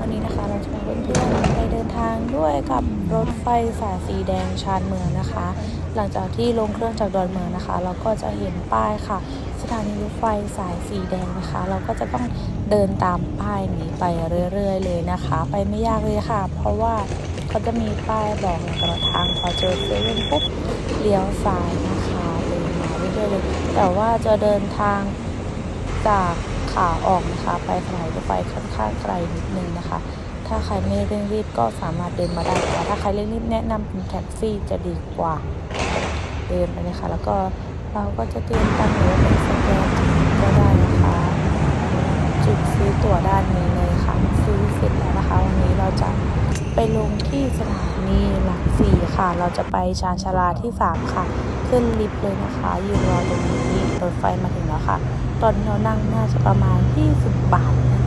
วันนี้นะคะเราจะพาเพื่อนๆไปเดินทางด้วยกับรถไฟสายสีแดงชานเมืองนะคะ หลังจากที่ลงเครื่องจากดอนเมืองนะคะ เราก็จะเห็นป้ายค่ะ สถานีรถไฟสายสีแดงนะคะ เราก็จะต้องเดินตามป้ายนี้ไปเรื่อย ๆ เลยนะคะ ไปไม่ยากเลยค่ะ เพราะว่าเขาจะมีป้ายบอกในกระทางพอเจอเซเว่นปุ๊บเลี้ยวซ้ายนะคะเดินมาเรื่อยๆเลยแต่ว่าจะเดินทาง จากขาออกนะคะ ไปสถานีรถไฟค่อนข้างไกลนิดนึงนะคะ ถ้าใครไม่เร่งรีบก็สามารถเดินมาได้แต่ถ้าใครเร่งรีบแนะนำเป็นแท็กซี่จะดีกว่า เดินไปเลยค่ะ แล้วก็เราก็จะเตรียมตังค์หรือเป็นสแกนก็ได้นะคะ จุดซื้อตั๋วด้านนี้เลยค่ะ ซื้อเสร็จแล้วนะคะ วันนี้เราจะไปลงที่สถานีหลักสี่ค่ะ เราจะไปชานชาลาที่สามค่ะ ขึ้นลิฟต์เลยนะคะยืนรอตรงนี้ ถไฟมาถึงแล้วค่ะ ตอนนี้เรานั่งน่าจะประมาณ 20 บาทนะ